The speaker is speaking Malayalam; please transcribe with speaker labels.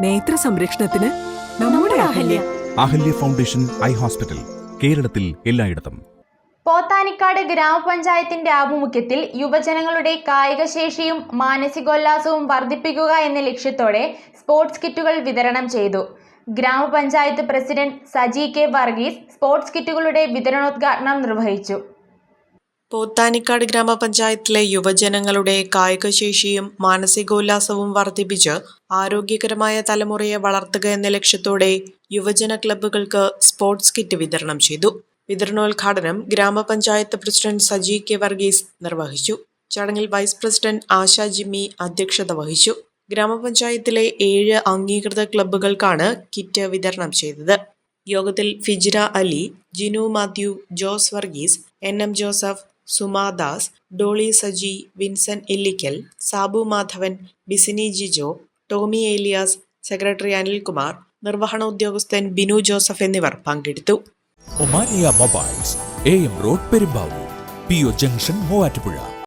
Speaker 1: നേത്ര സംരക്ഷണത്തിന് നമ്മുടെ Ahalya.
Speaker 2: Ahalya foundation eye hospital കേരളത്തിൽ എല്ലായിടത്തും.
Speaker 3: പോത്താനിക്കാട് ഗ്രാമപഞ്ചായത്തിന്റെ ആഭിമുഖ്യത്തിൽ യുവജനങ്ങളുടെ കായികശേഷിയും മാനസികോല്ലാസവും വർദ്ധിപ്പിക്കുക എന്ന ലക്ഷ്യത്തോടെ സ്പോർട്സ് കിറ്റുകൾ വിതരണം ചെയ്തു. ഗ്രാമപഞ്ചായത്ത് president Saji K Varghese sports കിറ്റുകളുടെ വിതരണോദ്ഘാടനം നിർവഹിച്ചു.
Speaker 4: പോത്താനിക്കാട് ഗ്രാമപഞ്ചായത്തിലെ യുവജനങ്ങളുടെ കായികശേഷിയും മാനസികോല്ലാസവും വർദ്ധിപ്പിച്ച് ആരോഗ്യകരമായ തലമുറയെ വളർത്തുക എന്ന ലക്ഷ്യത്തോടെ യുവജന ക്ലബ്ബുകൾക്ക് സ്പോർട്സ് കിറ്റ് വിതരണം ചെയ്തു. വിതരണോദ്ഘാടനം ഗ്രാമപഞ്ചായത്ത് പ്രസിഡന്റ് സജി കെ വർഗീസ് നിർവഹിച്ചു. ചടങ്ങിൽ വൈസ് പ്രസിഡന്റ് ആശ ജിമ്മി അധ്യക്ഷത വഹിച്ചു. ഗ്രാമപഞ്ചായത്തിലെ ഏഴ് അംഗീകൃത ക്ലബ്ബുകൾക്കാണ് കിറ്റ് വിതരണം ചെയ്തത്. യോഗത്തിൽ ഫിജിറ Ali Jinu Mathew Jose Varghese N M Joseph Sumadas Dolly Saji Vinson Illickal Sabu Madhavan Bisini Jijo Tomy Elias secretary Anilkumar നിർവഹണ ഉദ്യോഗസ്ഥൻ ബിനു ജോസഫ് എന്നിവർ പങ്കെടുത്തു.
Speaker 5: Omania mobiles A M road Perumbavoor P O junction Muvattupuzha.